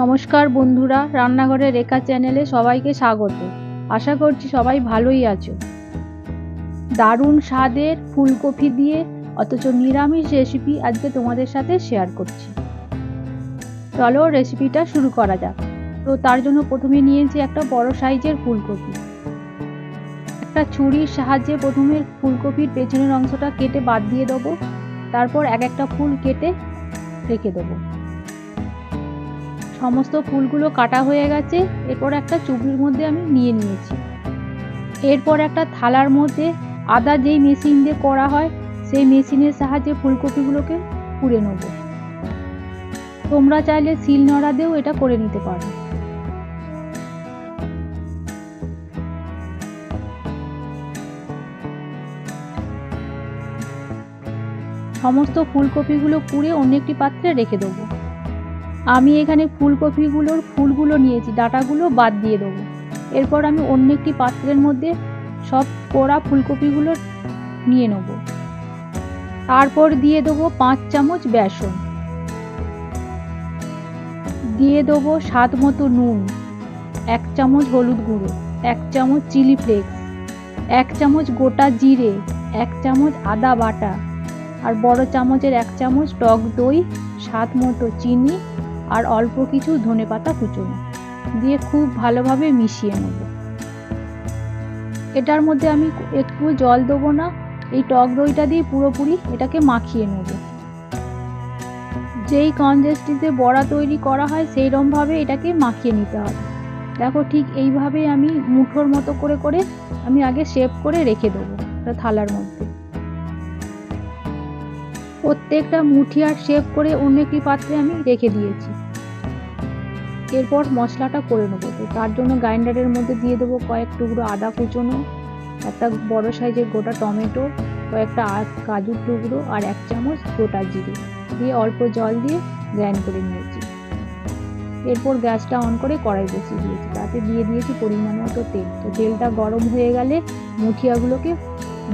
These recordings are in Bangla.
নমস্কার বন্ধুরা রান্নাঘরে রেখা চ্যানেলে সবাইকে স্বাগত। আশা করছি সবাই ভালোই আছো। দারুণ স্বাদের ফুলকপি দিয়ে অথচ নিরামিষ রেসিপি আজকে তোমাদের সাথে শেয়ার করছি। চলো রেসিপিটা শুরু করা যাক। তো তার জন্য প্রথমে নিয়েছি একটা বড় সাইজের ফুলকপি। একটা ছুরির সাহায্যে প্রথমে ফুলকপির পেছনের অংশটা কেটে বাদ দিয়ে দেবো। তারপর এক একটা ফুল কেটে রেখে দেবো। সমস্ত ফুলগুলো কাটা হয়ে গেছে, এরপর একটা চুবড়ির মধ্যে আমি নিয়ে নিয়েছি। এরপর একটা থালার মধ্যে আদা যেই মেশিন দিয়ে করা হয়, সেই মেশিনের সাহায্যে ফুলকপিগুলোকে পুড়ে নেব। তোমরা চাইলে শিল নোড়া দিয়েও এটা করে নিতে পারো। সমস্ত ফুলকপিগুলো পুড়ে অন্য একটি পাত্রে রেখে দেবো। আমি এখানে ফুলকপিগুলোর ফুলগুলো নিয়েছি, ডাটাগুলো বাদ দিয়ে দেবো। এরপর আমি অন্য একটি পাত্রের মধ্যে সব পোড়া ফুলকপিগুলো নিয়ে নেব। তারপর দিয়ে দেবো পাঁচ চামচ বেসন। দিয়ে দেবো স্বাদ মতো নুন, এক চামচ হলুদ গুঁড়ো, এক চামচ চিলি ফ্লেক্স, এক চামচ গোটা জিরে, এক চামচ আদা বাটা, আর বড় চামচের এক চামচ টক দই, স্বাদ মতো চিনি আর অল্প কিছু ধনে পাতা কুচোনো দিয়ে খুব ভালোভাবে মিশিয়ে নেব। এটার মধ্যে আমি একটু জল দেবো না, এই টক দইটা দিয়ে পুরোপুরি এটাকে মাখিয়ে নেব। যেই কনজেস্টিতে বড়া তৈরি করা হয় সেই রকমভাবে এটাকে মাখিয়ে নিতে হবে। দেখো ঠিক এইভাবে আমি মুঠোর মতো করে করে আমি আগে শেপ করে রেখে দেবো থালার মধ্যে। প্রত্যেকটা মুঠি আর শেপ করে অন্য একটি পাত্রে আমি রেখে দিয়েছি। এরপর মশলাটা করে নেব। তো তার জন্য গ্রাইন্ডারের মধ্যে দিয়ে দেবো কয়েক টুকরো আদা কুচোনো, একটা বড় সাইজের গোটা টমেটো, কয়েকটা কাজুর টুকরো আর এক চামচ গোটা জিরে। দিয়ে অল্প জল দিয়ে গ্রাইন্ড করে নিয়েছি। এরপর গ্যাসটা অন করে কড়াই বসিয়ে দিয়েছি। তাতে দিয়ে দিয়েছি পরিমাণ মতো তেল। তো তেলটা গরম হয়ে গেলে মুঠিয়াগুলোকে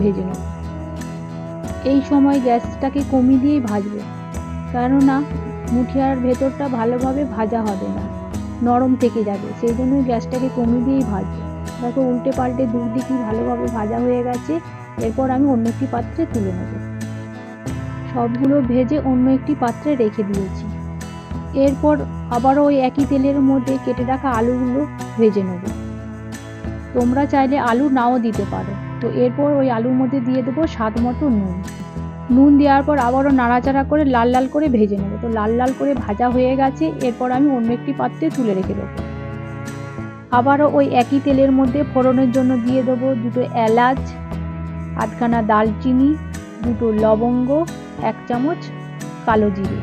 ভেজে নেব। এই সময় গ্যাসটাকে কমিয়ে দিয়েই ভাজবো। কেননা মুঠিয়ার ভেতরটা ভালোভাবে ভাজা হবে না। নরম থেকে যাবে, সেই জন্য গ্যাসটাকে কমিয়ে দিয়েই ভাজবো। দেখো উল্টে পাল্টে দুদিকই ভালোভাবে ভাজা হয়ে গেছে। এরপর আমি অন্য একটি পাত্রে তুলে নেব। সবগুলো ভেজে অন্য একটি পাত্রে রেখে দিয়েছি। এরপর আবারও ওই একই তেলের মধ্যে কেটে রাখা আলুগুলো ভেজে নেব। তোমরা চাইলে আলু নাও দিতে পারো। তো এরপর ওই আলুর মধ্যে দিয়ে দেবো স্বাদ মতো নুন। নুন দেওয়ার পর আবারও নাড়াচাড়া করে লাল লাল করে ভেজে নেব। তো লাল লাল করে ভাজা হয়ে গেছে, এরপর আমি অন্য একটি পাত্রে তুলে রেখে দেবো। আবারও ওই একই তেলের মধ্যে ফোড়নের জন্য দিয়ে দেবো দুটো এলাচ, আধখানা দালচিনি, দুটো লবঙ্গ, এক চামচ কালো জিরে।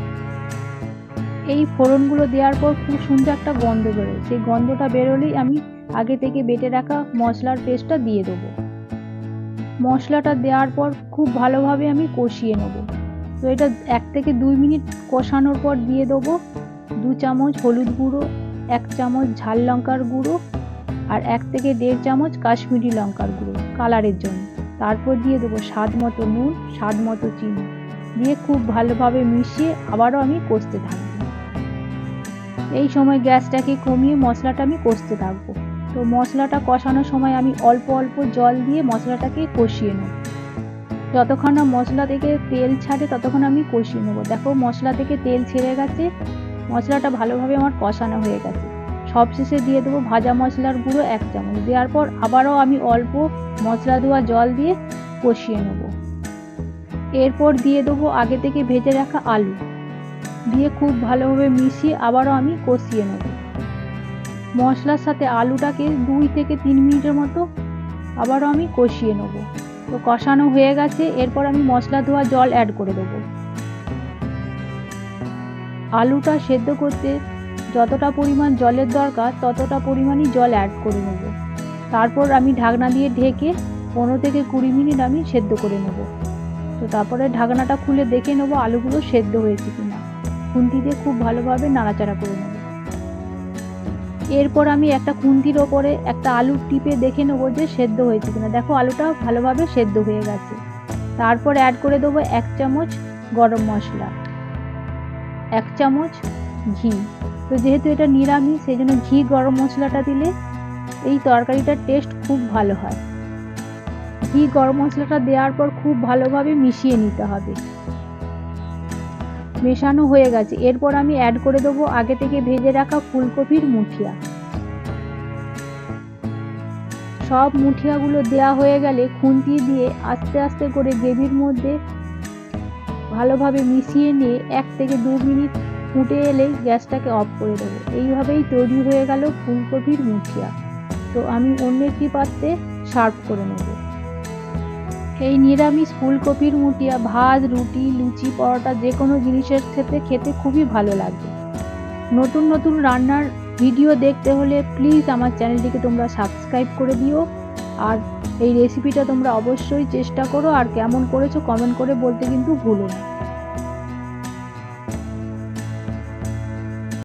এই ফোড়নগুলো দেওয়ার পর খুব সুন্দর একটা গন্ধ বেরোয়। সেই গন্ধটা বেরোলেই আমি আগে থেকে বেটে রাখা মশলার পেস্টটা দিয়ে দেবো। মশলাটা দেওয়ার পর খুব ভালোভাবে আমি কষিয়ে নেব। তো এটা এক থেকে দুই মিনিট কষানোর পর দিয়ে দেবো দু চামচ হলুদ গুঁড়ো, এক চামচ ঝাল লঙ্কার গুঁড়ো আর এক থেকে দেড় চামচ কাশ্মীরি লঙ্কার গুঁড়ো কালারের জন্য। তারপর দিয়ে দেবো স্বাদ মতো নুন, স্বাদ মতো চিনি দিয়ে খুব ভালোভাবে মিশিয়ে আবারও আমি কষতে থাকব। এই সময় গ্যাসটাকে কমিয়ে মশলাটা আমি কষতে থাকব। তো মশলাটা কষানোর সময় আমি অল্প অল্প জল দিয়ে মশলাটাকে কষিয়ে নেব। যতক্ষণ না মশলা থেকে তেল ছাড়ে ততক্ষণ আমি কষিয়ে নেব। দেখো মশলা থেকে তেল ছেড়ে গেছে, মশলাটা ভালোভাবে আমার কষানো হয়ে গেছে। সবশেষে দিয়ে দেবো ভাজা মশলার গুঁড়ো এক চামচ। দেওয়ার পর আবারও আমি অল্প মশলা দেওয়া জল দিয়ে কষিয়ে নেব। এরপর দিয়ে দেবো আগে থেকে ভেজে রাখা আলু। দিয়ে খুব ভালোভাবে মিশিয়ে আবারও আমি কষিয়ে নেব। মশলার সাথে আলুটাকে দুই থেকে তিন মিনিটের মতো আবারও আমি কষিয়ে নেব। তো কষানো হয়ে গেছে, এরপর আমি মশলা ধোয়া জল অ্যাড করে দেবো। আলুটা সেদ্ধ করতে যতটা পরিমাণ জলের দরকার, ততটা পরিমাণই জল অ্যাড করে নেব। তারপর আমি ঢাকনা দিয়ে ঢেকে পনেরো থেকে কুড়ি মিনিট আমি সেদ্ধ করে নেব। তো তারপরে ঢাকনাটা খুলে দেখে নেব আলুগুলো সেদ্ধ হয়েছে কিনা। খুন্তি দিয়ে খুব ভালোভাবে নাড়াচাড়া করে নেব। এরপর আমি একটা খুন্তির ওপরে একটা আলু টিপে দেখে নেব যে সেদ্ধ হয়েছে কিনা। দেখো, আলুটা ভালোভাবে সেদ্ধ হয়ে গেছে। তারপর অ্যাড করে দেবো এক চামচ গরম মশলা, এক চামচ ঘি। তো যেহেতু এটা নিরামিষ, সেই জন্য ঘি, গরম মশলাটা দিলে এই তরকারিটার টেস্ট খুব ভালো হয়। ঘি, গরম মশলাটা দেওয়ার পর খুব ভালোভাবে মিশিয়ে নিতে হবে। মেশানো হয়ে গেছে। এরপর আমি অ্যাড করে দেবো আগে থেকে ভেজে রাখা ফুলকপির মুঠিয়া। সব মুঠিয়াগুলো দেওয়া হয়ে গেলে খুন্তি দিয়ে আস্তে আস্তে করে গ্রেভির মধ্যে ভালোভাবে মিশিয়ে নিয়ে এক থেকে দু মিনিট ফুটে এলেই গ্যাসটাকে অফ করে দেবো। এইভাবেই তৈরি হয়ে গেল ফুলকপির মুঠিয়া। তো আমি অন্য একটি পাত্রে সার্ভ করে নেব। এই নিরামিষ ফুলকপির মুটিয়া ভাত, রুটি, লুচি, পরোটা যে কোনো জিনিসের ক্ষেত্রে খেতে খুবই ভালো লাগবে। নতুন নতুন রান্নার ভিডিও দেখতে হলে প্লিজ আমার চ্যানেলটিকে তোমরা সাবস্ক্রাইব করে দিও। আর এই রেসিপিটা তোমরা অবশ্যই চেষ্টা করো। আর কেমন করেছ কমেন্ট করে বলতে কিন্তু ভুলো না।